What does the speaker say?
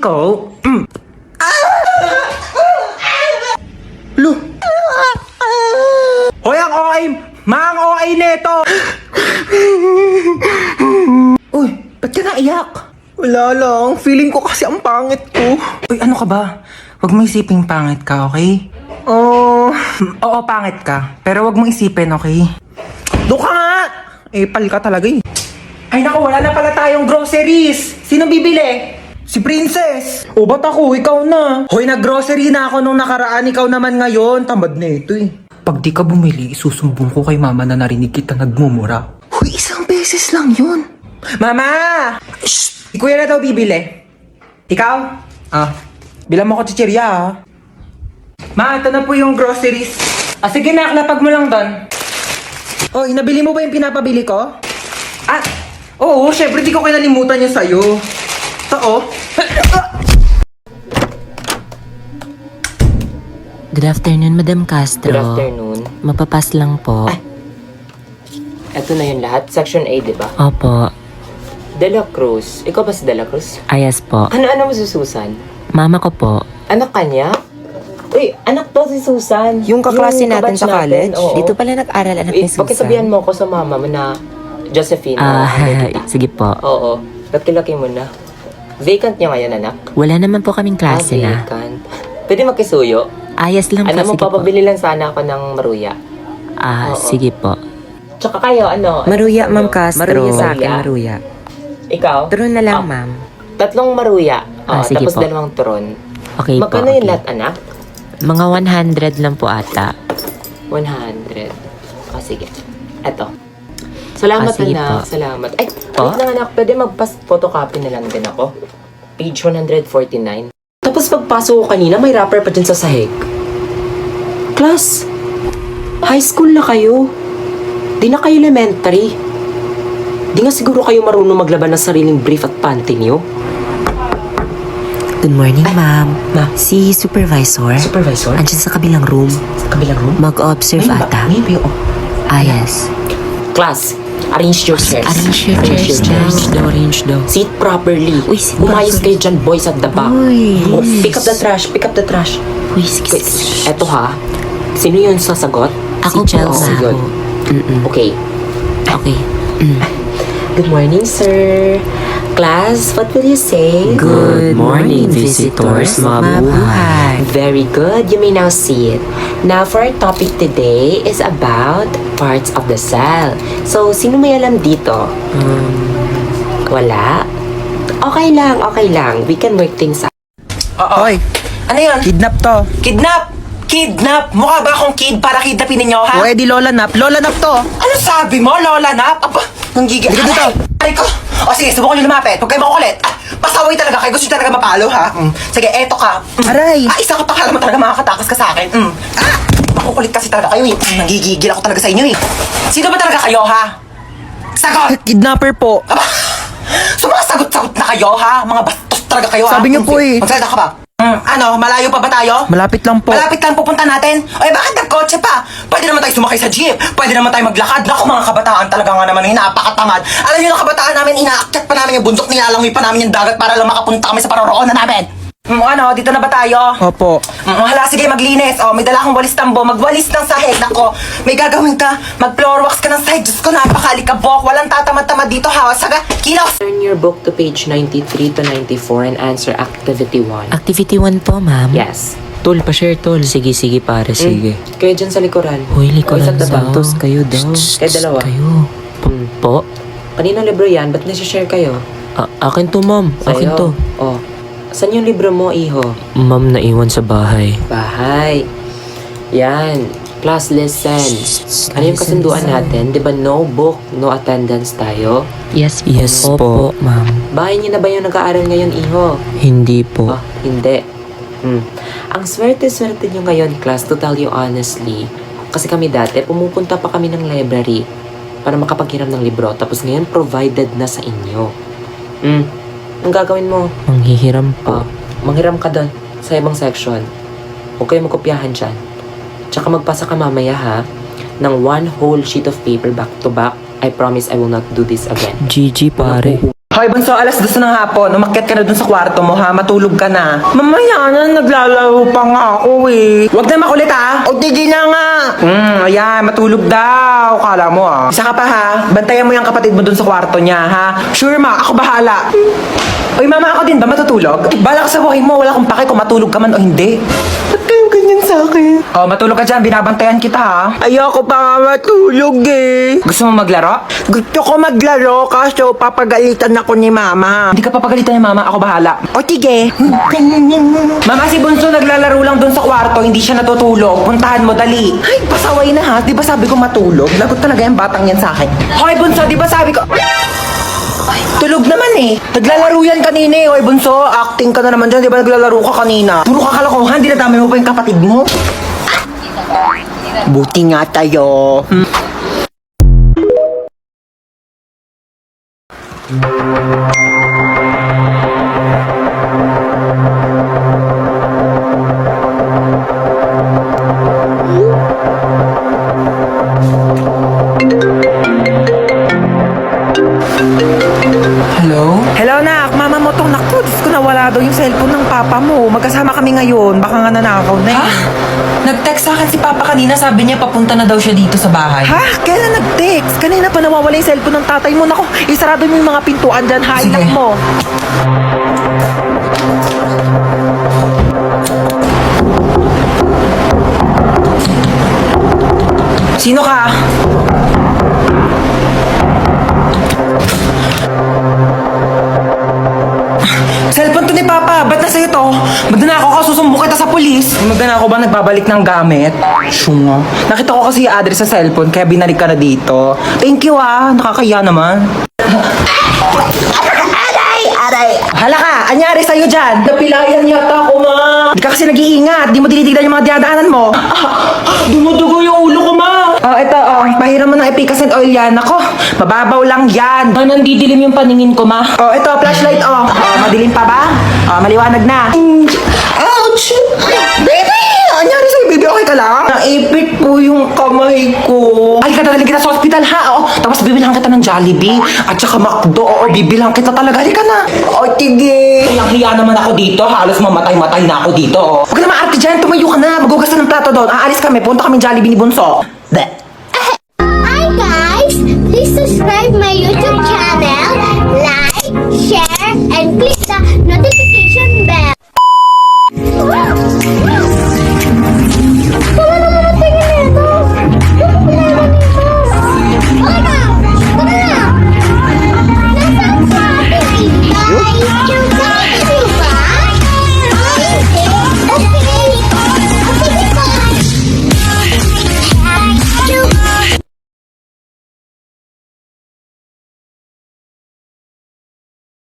ikaw. Mm. Lo. Hoy, ang OA! Mang OA neto! Uy, ba't ka naiyak? Wala lang. Feeling ko kasi ang pangit ko. Uy, ano ka ba? Huwag mo isiping pangit ka, okay? Oh, Oo, pangit ka. Pero huwag mo isipin, okay? doon ka nga. Eh, pal ka talaga eh. Ay naku, wala na pala tayong groceries. Sino bibili? Si Princess. O ba't ako? Ikaw na. Hoy, nag-grocery na ako nung nakaraan. Ikaw naman ngayon. Tamad na ito eh. Pag di ka bumili, isusumbong ko kay mama na narinig kita nagmumura. Huy, isang beses lang yun. Mama! Shh! Kuya na daw bibili. Ikaw? Ah, bilang mo ko chichirya ah. Ma, ito na po yung groceries. Ah, sige na, lapag mo lang doon. Oy, nabili mo ba yung pinapabili ko? Ah, oo, syempre di ko kinalimutan yung sa'yo. Oh. Good afternoon, Madam Castro. Good afternoon. Mapapas lang po. Ito na yun lahat. Section A, di ba? Opo. De La Cruz. Ikaw ba si De La Cruz? Ayas po. Ano-ano mo si Susan? Mama ko po. Anak kanya? Uy, anak to si Susan. Yung kaklase natin kabatch sa college, oo. dito pala nag-aral anak Eh, ni Susan. pakisabihan mo ko sa mama mo na Josephine. Ah, kita. sige po. Oo. Laki-laki mo na. Vacant niya ngayon, anak? Wala naman po kaming klase ah, na. vacant. Pwede makisuyo? Ayas lang po, Ano mo, sige po. papabili lang sana ako ng maruya. Ah, Oo. sige po. Tsaka kayo, ano? Maruya, ano? Ma'am Castro. Maruya sa akin, Maruya. maruya. Ikaw? Turon na lang, Ah, ma'am. Tatlong maruya. Ah, Oo, sige tapos po. dalawang turon. Okay po. Magkano yung okay. lahat, anak? Mga 100 lang po ata. 100. O, sige. Eto. Salamat, Ah, sige anak. po. Salamat. Ay, Po? wait lang, anak. Pwede magpas-photocopy na lang din ako. Page 149. Tapos pagpasok ko kanina, may rapper pa dyan sa sahig. Class, high school na kayo. Di na kayo elementary. Di nga siguro kayo marunong maglaban ng sariling brief at panty niyo. Good morning, ma'am. Ma. Si supervisor. Supervisor? Andyan sa kabilang room. Sa kabilang room? Mag-observe May ba- ata. may ba- oh. Ah, yes. Class, arrange your chairs. Arrange your chairs Arrange daw, arrange daw. Sit properly. Uy, sit Umayos properly. kayo dyan, boys at the back. Uy. Oh, pick up the trash, pick up the trash. Uy, sige, Wait, sige. eto ha. Sino yun sasagot? Ako si Chelsea ma'am. yun. Okay. Okay. Good morning, sir. Class, what will you say? Good morning, visitors. Mabuhay. Very good. You may now see it. Now, for our topic today is about parts of the cell. So, sino may alam dito? Wala? Okay lang, okay lang. We can work things out. Oy, Ano yan? kidnap to. Kidnap! Kidnap! Mukha ba akong kid para kidnapin ninyo, ha? O edi lola nap. Lola nap to. Ano sabi mo, Lola Nap? Aba, nanggigil. Dito, dito. Ay, ko. O sige, subukan nyo lumapit. Huwag kayo makukulit. Ah, pasaway talaga kayo. Gusto nyo talaga mapalo, ha? Mm. Sige, eto ka. Mm. Aray. Ah, isa ka pa kala mo talaga makakatakas ka sa akin. Mm. Ah, makukulit kasi talaga kayo, eh. Mm, nanggigigil ako talaga sa inyo, eh. Sino ba talaga kayo, ha? Sagot! Kidnapper po. Aba, sumasagot-sagot na kayo, ha? Mga bastos talaga kayo, ha? Sabi niyo Mm, po, sige, eh. Magsalita ka ba? Mm, ano, malayo pa ba tayo? Malapit lang po. Malapit lang pupunta natin. Ay, bakit nagkotse pa? Pwede naman tayo sumakay sa jeep. Pwede naman tayo maglakad. Naku, mga kabataan talaga nga naman, eh, napakatamad. Alam niyo ng kabataan namin, inaakyat pa namin yung bundok, nilalangoy pa namin yung dagat para lang makapunta kami sa paroroonan namin. Mm, ano, dito na ba tayo? Opo. Mm, hala, sige, maglinis. Oh, may dala akong walis tambo. Magwalis ng sahig. Nako, may gagawin ka. Mag-floor wax ka ng sahig. Diyos ko, napakalikabok. Walang tatamad-tamad dito, ha? Saga, kilos! Turn your book to page 93 to 94 and answer activity 1. Activity 1 po, ma'am. Yes. Tol, pa-share, tol. Sige, sige, pare, sige. Kayo dyan sa likuran. Hoy, likuran Boys at the back. daw. Kayo daw. Kayo dalawa. Kayo. Hmm. Po? Kaninong libro yan? Ba't nasi-share kayo? A- akin to, ma'am. Akin to. Oh. Saan yung libro mo, iho? Ma'am, naiwan sa bahay. Bahay. Yan. Class listen. Ano yung kasunduan natin? Di ba no book, no attendance tayo? Yes po. Yes po, ma'am. Bahay niyo na ba yung nag-aaral ngayon, iho? Hindi po. Ah, hindi. Hmm. Ang swerte-swerte nyo ngayon, class, to tell you honestly. Kasi kami dati, pumupunta pa kami ng library para makapaghiram ng libro. Tapos ngayon, provided na sa inyo. Hmm. Ang gagawin mo? Manghihiram po. Oh, manghiram ka doon sa ibang section. Huwag kayo magkopyahan dyan. Tsaka magpasa ka mamaya ha ng one whole sheet of paper back to back. I promise I will not do this again. GG, pare. Hoy, Bunso, alas dos ng hapon. Umakyat ka na dun sa kwarto mo, ha? Matulog ka na. Mamaya na, naglalaro pa nga ako, eh. Huwag na makulit, ha? O, tigil na nga. Hmm, ayan, matulog daw. Kala mo, ah. Isa ka pa, ha? Bantayan mo yung kapatid mo dun sa kwarto niya, ha? Sure, ma. Ako bahala. Uy, mama, ako din ba matutulog? Bala ka sa buhay mo. Wala akong pake kung matulog ka man o hindi. Ganyan sa akin? Oh, matulog ka dyan. Binabantayan kita, ha? Ayoko pa nga matulog, eh. Gusto mo maglaro? Gusto ko maglaro kaso papagalitan ako ni mama. Hindi ka papagalitan ni mama, ako bahala. O sige. mama, si Bunso naglalaro lang doon sa kwarto, hindi siya natutulog. Puntahan mo, dali. Ay, pasaway na ha. Di ba sabi ko matulog? Lagot talaga yung batang yan sa akin. Hoy, Bunso, di ba sabi ko... Tulog naman eh. Naglalaro yan kanina eh. Hoy, Bunso, acting ka na naman dyan. Di ba naglalaro ka kanina? Puro ka kalokohan, dinadamay mo pa yung kapatid mo. Buti nga tayo. Hmm. Hello? Ngayon. Baka nga nanakaw na eh. Nag-text sa akin si Papa kanina, sabi niya papunta na daw siya dito sa bahay. Ha? Kailan nag-text? Kanina pa nawawala yung cellphone ng tatay mo. Naku, isarado mo yung mga pintuan dyan. Sige. inak mo. Sino ka? Ni Papa. Ba't nasa ito? Magdanako ka, susumbo kita sa polis. Magdanako ba nagbabalik ng gamit? Syunga. Nakita ko kasi yung address sa cellphone, kaya binalik ka na dito. Thank you ah. Nakakaya naman. Aray! Aray! Hala ka! Anyari sa'yo dyan? Napilayan yata ako, ma! Di ka kasi nag-iingat. Di mo dinitignan yung mga dinadaanan mo. dumudugo yung ulo ko, ma! Oh, ito, oh. Pahiram mo ng epicacent oil yan. Ako, mababaw lang yan. Ah, nandidilim yung paningin ko, ma. Oh, ito, flashlight, oh. Oh, madilim pa ba? Oh, maliwanag na. Ouch! Baby! Anyari sa'yo, baby? Okay ka lang? Naipit po yung kamay ko. Ay, ka dadalhin kita sa hospital, ha? Oh, tapos bibilang kita ng Jollibee. At saka McDo. Oo, bibilang kita talaga. Halika na. Oh, tige. Kayang hiya naman ako dito. Halos mamatay-matay na ako dito. oh. Huwag ka na maarte dyan. Tumayo ka na. Magugas ka ng plato doon. Aalis kami. Punta kami Jollibee ni Bunso. Bleh. Hi guys! Please subscribe my YouTube